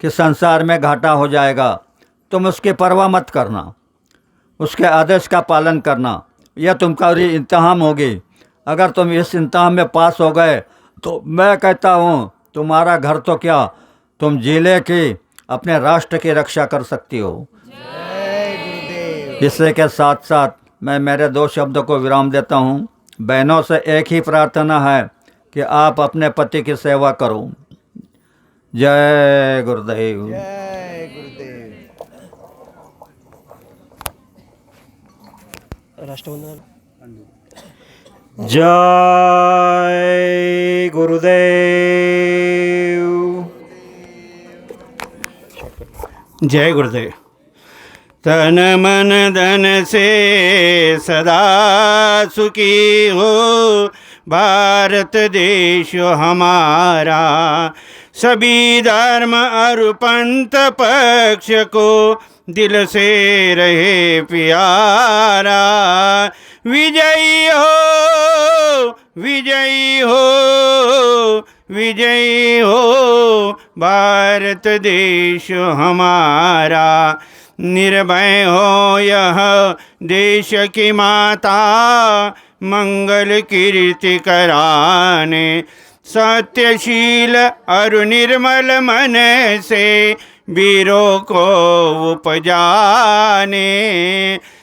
कि संसार में घाटा हो जाएगा तुम उसकी परवाह मत करना। उसके आदेश का पालन करना। यह तुम्हारी इम्तहान होगी। अगर तुम इस इम्तहान में पास हो गए तो मैं कहता हूँ तुम्हारा घर तो क्या? तुम ज़िले की अपने राष्ट्र की रक्षा कर सकती हो। इससे के साथ साथ मैं मेरे दो शब्दों को विराम देता हूँ। बहनों से एक ही प्रार्थना है कि आप अपने पति की सेवा करो। जय गुरुदेव। जय गुरुदेव। राष्ट्रवंदना जय गुरुदेव। जय गुरुदेव। तन मन धन से सदा सुखी हो। भारत देश हमारा, सभी धर्म और पंथ पक्ष को दिल से रहे प्यारा। विजयी हो विजयी हो विजयी हो, भारत देश हमारा। निर्भय हो यह देश की माता मंगल कीर्ति कराने, सत्यशील और निर्मल मन से वीरों को उपजाने।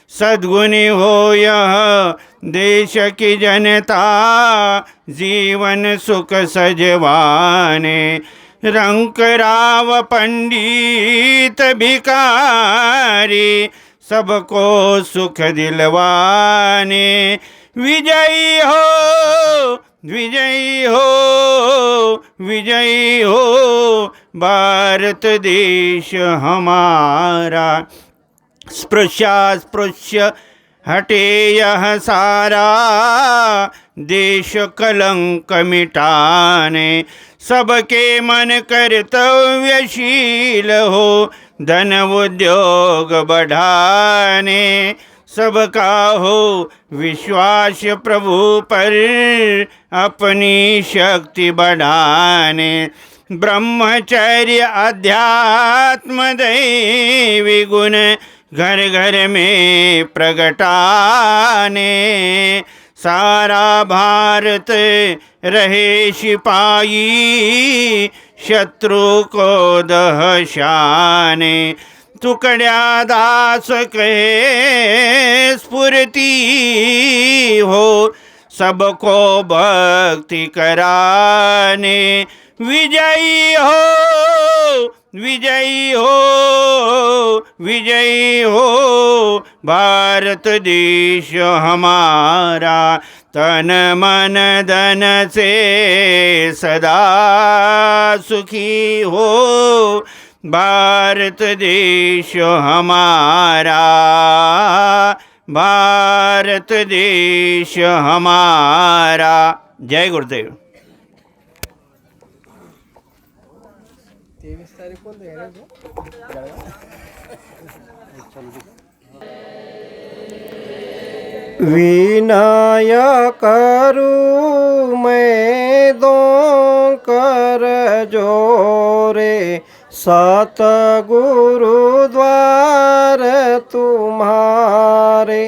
सद्गुणी हो यह देश की जनता, जीवन सुख सजवाने। रंक राव पंडित भिकारी सबको सुख दिलवाने। विजयी हो विजयी हो विजयी हो। भारत देश हमारा स्पृशा स्पृश्य हटे यह सारा। देश कलंक मिटाने, सबके मन कर्तव्यशील हो, धन उद्योग बढ़ाने। सबका हो विश्वास प्रभु पर, अपनी शक्ति बढ़ाने। ब्रह्मचर्य अध्यात्म दैवी गुण घर घर में प्रगटाने। सारा भारत रहे सिपाही, शत्रु को दहशाने। तुकड्या दास कहे स्फुरती हो, सबको भक्ति कराने। विजयी हो विजयी हो विजयी हो, भारत देश हमारा, तन मन धन से सदा सुखी हो, भारत देश हमारा, भारत देश हमारा। जय गुरुदेव। तेवीस तारीख कोणतं आहे रे तो? विनय करू मैं दो कर जोरे सत गुरु द्वार तुम्हारे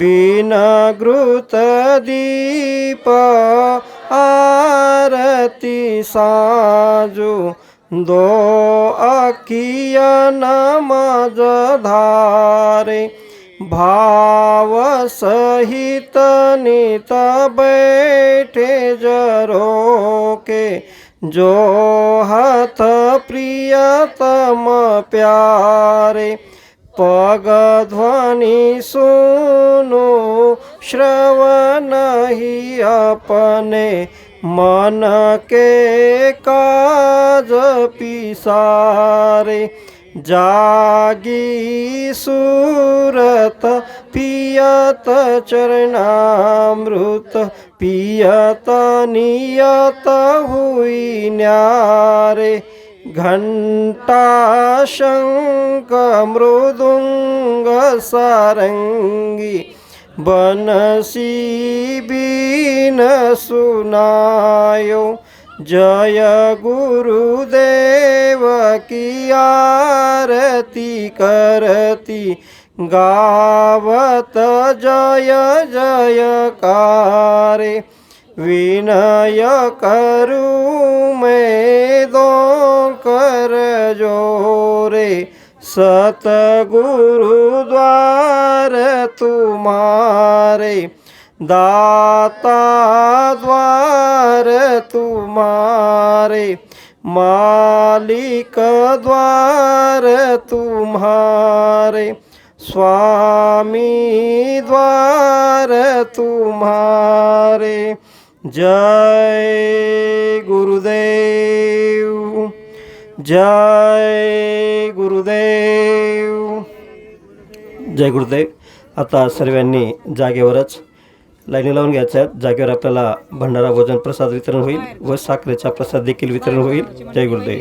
बिन ग्रुत दीप आरती साजू દો અકિયનમાં જ ધારે ભાવ સહિત નિત બેઠે જરો કે જો હાથ પ્રિયતમ પ્યારે પગ ધ્વનિ સુનો શ્રવણ અપને मन के काज पिसारे जागी सूरत पियत चरणामृत पियत नियत हुई न्यारे घंटा शंख मृदुंग सारंगी बनसी बीन सुनायो। जय गुरुदेव की आरती करती। गावत जय जयकारे विनय करू मैं दो कर जोरे। सतगुरु द्वार तुम्हारे दाता द्वार तुम्हारे मालिक द्वार तुम्हारे स्वामी द्वार तुम्हारे जय गुरुदेव जय गुरुदेव। जय गुरुदेव। आता सर्वांनी जागेवरच लाईनी लावून घ्यायच्या आहेत. जागेवर आपल्याला भंडारा भोजन प्रसाद वितरण होईल व साखरेचा प्रसाद देखील वितरण होईल. जय गुरुदेव.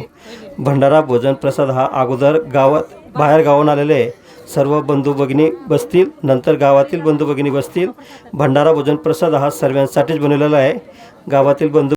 भंडारा भोजन प्रसाद हा अगोदर गावात बाहेर गावाहून आलेले सर्व बंधू भगिनी बसतील नंतर गावातील बंधू भगिनी बसतील. भंडारा भोजन प्रसाद हा सर्वांसाठीच बनवलेला आहे. गावातील बंधू